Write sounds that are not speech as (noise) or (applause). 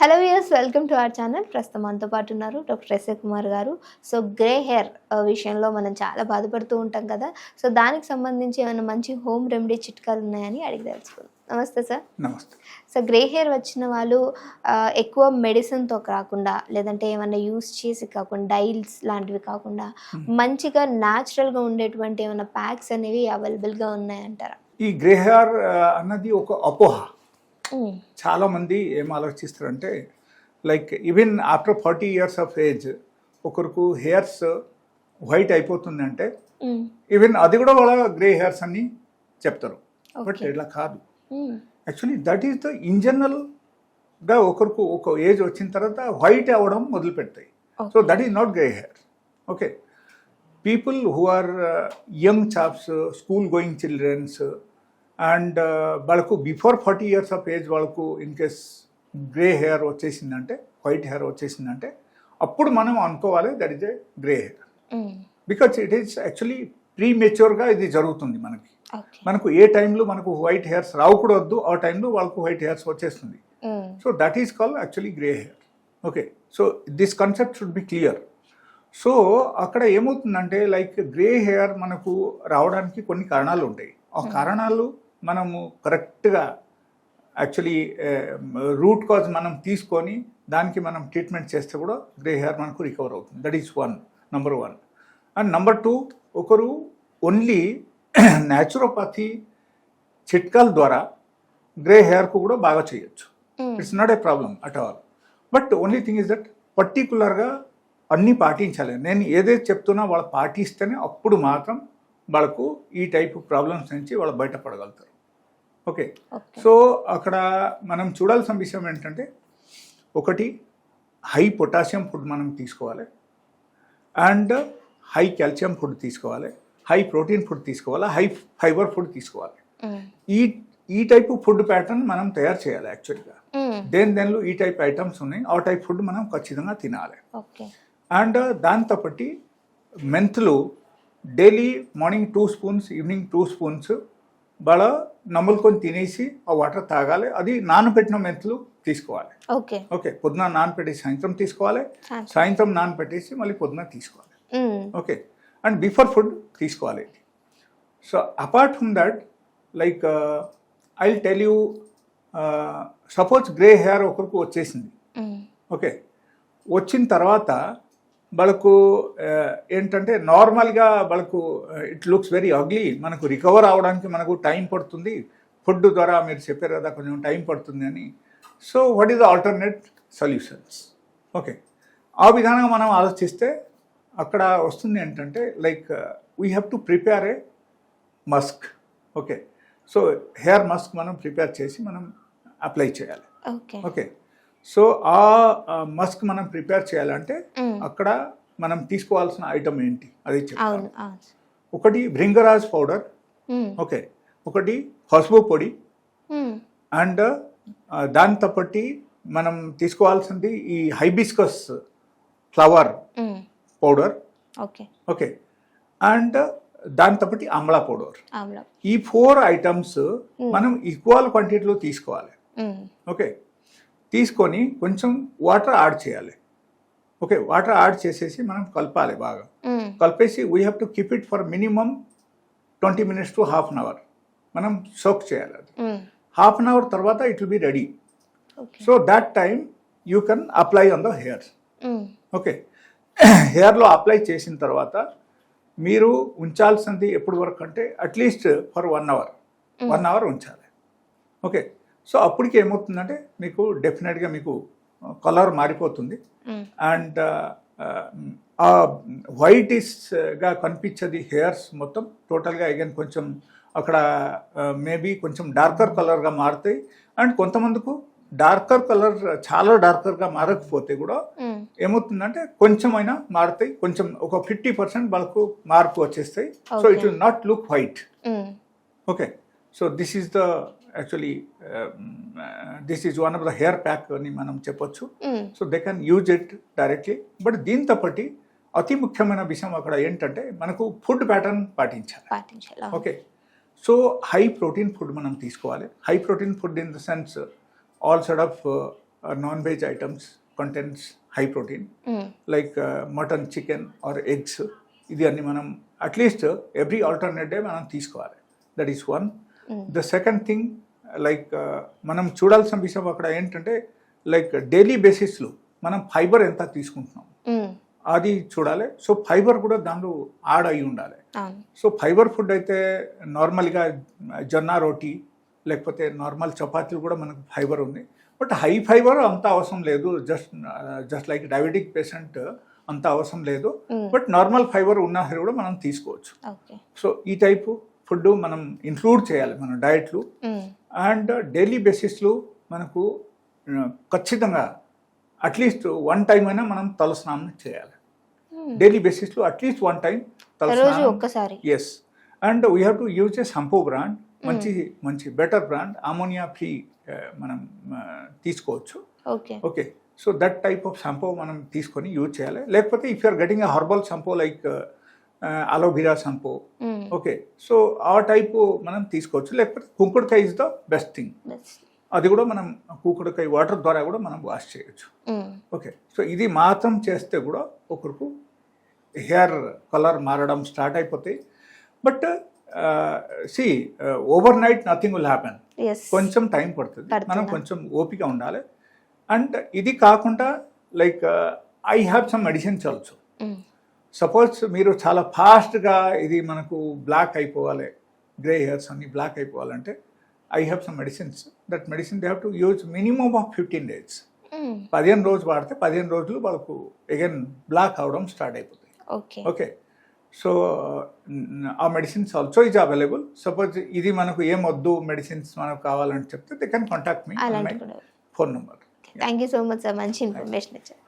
Hello viewers welcome to our channel ప్రస్తుతం మనతో పాటు ఉన్నారు డాక్టర్ ఎస్ఏ కుమార్ గారు. సో గ్రే హెయిర్ విషయంలో మనం చాలా బాధపడుతూ ఉంటాం కదా. సో దానికి సంబంధించి ఏమైనా మంచి హోమ్ రెమెడీ చిట్కాలు ఉన్నాయని అడిగి తెలుసుకుందాం. నమస్తే సార్ నమస్తే. సో గ్రే హెయిర్ వచ్చిన వాళ్ళు ఎక్కువ మెడిసిన్తో కాకుండా లేదంటే ఏమైనా యూస్ చేసి కాకుండా డైల్స్ లాంటివి కాకుండా మంచిగా న్యాచురల్గా ఉండేటువంటి ఏమైనా ప్యాక్స్ అనేవి అవైలబుల్గా ఉన్నాయంటారా? ఈ గ్రే హెయిర్ అన్నది ఒక అపోహ. మ్మ్. చాలా మంది ఏం ఆలోచిస్తారంటే like even after forty years of age ఒకరికి హెయిర్స్ వైట్ అయిపోతుంది అంటే. ఈవెన్ అది కూడా వాళ్ళ గ్రే హెయిర్స్ అని చెప్తారు బట్. ఇట్లా కాదు. Actually that is the in జనరల్గా ఒకరికి ఒక ఏజ్ వచ్చిన తర్వాత వైట్ అవ్వడం మొదలు పెడతాయి so. That is not grey hair okay people who are young chaps school going childrens and వాళ్ళకు before forty years of age వాళ్ళకు ఇన్ కేస్ గ్రే హెయిర్ వచ్చేసిందంటే వైట్ హెయిర్ వచ్చేసిందంటే అప్పుడు మనం అనుకోవాలి that is a grey hair. Because it is actually pre మెచ్యూర్గా ఇది జరుగుతుంది మనకి. మనకు ఏ టైంలో మనకు వైట్ హెయిర్స్ రావకూడదు ఆ టైంలో వాళ్ళకు వైట్ హెయిర్స్ వచ్చేస్తుంది. So that is call actually grey hair okay so this concept should be clear so అక్కడ ఏమవుతుందంటే లైక్ గ్రే హెయిర్ మనకు రావడానికి కొన్ని కారణాలు ఉంటాయి. ఆ కారణాలు మనము కరెక్ట్గా యాక్చువల్లీ రూట్ కాజ్ మనం తీసుకొని దానికి మనం ట్రీట్మెంట్ చేస్తే కూడా గ్రే హెయిర్ మనకు రికవర్ అవుతుంది. That is one number one. And number two ఒకరు ఓన్లీ (clears throat) న్యాచురోపతి చిట్కాల ద్వారా గ్రే హెయిర్కు కూడా బాగా చేయొచ్చు. It's not a problem at all. But only thing is that పర్టికులర్గా అన్నీ పాటించాలి. నేను ఏదైతే చెప్తున్నా వాళ్ళు పాటిస్తేనే అప్పుడు మాత్రం వాళ్ళకు ఈ టైప్ ప్రాబ్లమ్స్ నుంచి వాళ్ళు బయటపడగలుగుతారు. ఓకే సో అక్కడ మనం చూడాల్సిన విషయం ఏంటంటే ఒకటి హై పొటాషియం ఫుడ్ మనం తీసుకోవాలి. అండ్ హై కాల్షియం ఫుడ్ తీసుకోవాలి. హై ప్రోటీన్ ఫుడ్ తీసుకోవాలి. హై ఫైబర్ ఫుడ్ తీసుకోవాలి. మ్మ్. ఈ ఈ టైపు ఫుడ్ ప్యాటర్న్ మనం తయారు చేయాలి యాక్చువల్గా. దేని దేనిలో ఈ టైప్ ఐటమ్స్ ఉన్నాయి. ఆ టైప్ ఫుడ్ మనం ఖచ్చితంగా తినాలి. అండ్ దాంతో పట్టి మెంతులు daily morning two spoons evening two spoons బాగా నమ్ములుకొని తినేసి ఆ వాటర్ తాగాలి. అది నానబెట్టిన మెంతులు తీసుకోవాలి. ఓకే. ఓకే పొద్దున నానపెట్టేసి సాయంత్రం తీసుకోవాలి. సాయంత్రం. నానపెట్టేసి మళ్ళీ పొద్దున తీసుకోవాలి. ఓకే అండ్ బిఫోర్ ఫుడ్ తీసుకోవాలి. So apart from that like I tell you suppose grey hair ఒకరికి వచ్చేసింది. ఓకే వచ్చిన తర్వాత వాళ్ళకు ఏంటంటే నార్మల్గా వాళ్ళకు ఇట్ లుక్స్ వెరీ అగ్లీ మనకు రికవర్ అవడానికి మనకు టైం పడుతుంది. ఫుడ్ ద్వారా మీరు చెప్పారు కదా కొంచెం టైం పడుతుంది అని. So what is the alternate solutions okay ఆ విధానంగా మనం ఆలోచిస్తే అక్కడ వస్తుంది ఏంటంటే like we have to prepare a mask okay so hair mask మనం ప్రిపేర్ చేసి మనం అప్లై చేయాలి. ఓకే సో ఆ మస్క్ మనం ప్రిపేర్ చేయాలంటే. అక్కడ మనం తీసుకోవాల్సిన ఐటమ్ ఏంటి? అది చెప్తాను. అవును ఒకటి భృంగరాజ్ పౌడర్. ఓకే. ఒకటి పసుపు పొడి. అండ్ దాంతో పట్టి మనం తీసుకోవాల్సింది ఈ hibiscus flower. Powder okay. Okay. And దాంతో పట్టి ఆమ్లా పౌడర్. ఈ ఫోర్ ఐటమ్స్ మనం ఈక్వల్ క్వాంటిటీలో తీసుకోవాలి. ఓకే. తీసుకొని కొంచెం వాటర్ యాడ్ చేయాలి. ఓకే వాటర్ యాడ్ చేసేసి మనం కలపాలి బాగా. కలిపేసి we have to keep it for minimum twenty minutes to half an hour మనం సోక్ చేయాలి అది. హాఫ్ అన్ అవర్ తర్వాత it will be ready so that time you can apply on the hair. Okay. హెయిర్లో (coughs) apply చేసిన తర్వాత మీరు ఉంచాల్సింది ఎప్పటి వరకు అంటే at least for one hour one hour ఉంచాలి. ఓకే. సో అప్పటికి ఏమవుతుందంటే మీకు డెఫినెట్గా మీకు కలర్ మారిపోతుంది మ్మ్. అండ్ ఆ వైట్గా కనిపించేది హెయిర్స్ మొత్తం టోటల్గా అగైన్ కొంచెం అక్కడ మేబీ కొంచెం డార్కర్ కలర్గా మారుతాయి అండ్ కొంతమందికు డార్కర్ కలర్ చాలా డార్కర్గా మారకపోతే కూడా మ్మ్. ఏమవుతుందంటే కొంచెమైనా మారుతాయి కొంచెం ఒక ఫిఫ్టీ పర్సెంట్ వాళ్ళకు మార్పు వచ్చేస్తాయి so it. Will not look white. Okay so this is the actually this is one of the hair pack అని మనం చెప్పొచ్చు. So they can use it directly but దీంతో పట్టి అతి ముఖ్యమైన విషయం అక్కడ ఏంటంటే మనకు ఫుడ్ ప్యాటర్న్ పాటించాలి. Okay so high protein food మనం తీసుకోవాలి. High protein food in the sense all side of non veg items contents high protein like mutton chicken or eggs ఇది అన్ని మనం at least every alternate day మనం తీసుకోవాలి. That is one the second thing like uh, మనం చూడాల్సిన విషయం అక్కడ ఏంటంటే లైక్ డైలీ బేసిస్లో మనం ఫైబర్ ఎంత తీసుకుంటున్నాం? అది చూడాలి. సో ఫైబర్ కూడా దాంట్లో యాడ్ అయి ఉండాలి. సో ఫైబర్ ఫుడ్ అయితే నార్మల్గా జొన్న రోటీ లేకపోతే నార్మల్ చపాతీలు కూడా మనకు ఫైబర్ ఉంది. బట్ హై ఫైబర్ అంత అవసరం లేదు. Just just like diabetic patient అంత అవసరం లేదు. బట్ నార్మల్ ఫైబర్ ఉన్న సరే కూడా మనం తీసుకోవచ్చు. సో ఈ టైపు ఫుడ్ మనం ఇంక్లూడ్ చేయాలి మన డయట్లు అండ్ డైలీ బేసిస్లో మనకు ఖచ్చితంగా అట్లీస్ట్ వన్ టైం అయినా మనం తలస్నానం చేయాలి. డైలీ బేసిస్లో అట్లీస్ట్ వన్ టైం తలస్నానం. ఒక్కసారి. Yes and we have to use a shampoo brand మంచి మంచి బెటర్ బ్రాండ్ అమోనియా ఫ్రీ మనం తీసుకోవచ్చు. Okay. Okay so that type of shampoo మనం తీసుకొని యూజ్ చేయాలి. లేకపోతే if you're getting a herbal shampoo like aloe vera shampoo. Okay. So ఆ type మనం తీసుకోవచ్చు. లేకపోతే కుంకుడుకాయ ఇస్ ద బెస్ట్ థింగ్ అది కూడా మనం కుంకుడుకాయ వాటర్ ద్వారా కూడా మనం వాష్ చేయొచ్చు. ఓకే. సో ఇది మాత్రం చేస్తే కూడా ఒకరికి హెయిర్ కలర్ మారడం స్టార్ట్ అయిపోతాయి. But see overnight nothing will happen కొంచెం టైం పడుతుంది. పడుతుందా? మనం కొంచెం ఓపిక ఉండాలి. అండ్ ఇది కాకుండా like I have some medicines also suppose మీరు చాలా ఫాస్ట్గా ఇది మనకు బ్లాక్ అయిపోవాలి గ్రే హెయిర్స్ అన్ని black అయిపోవాలంటే I have some medicines. That medicine they have to use minimum of fifteen days. పదిహేను రోజు వాడితే పదిహేను రోజులు వాళ్ళకు అగైన్ బ్లాక్ అవడం స్టార్ట్ అయిపోతాయి. ఓకే. సో ఆ medicines also is available suppose ఇది మనకు ఏం వద్దు మెడిసిన్స్ మనకు కావాలని చెప్తే they can contact me phone number thank you so much sir మంచి ఇన్ఫర్మేషన్ ఇచ్చారు.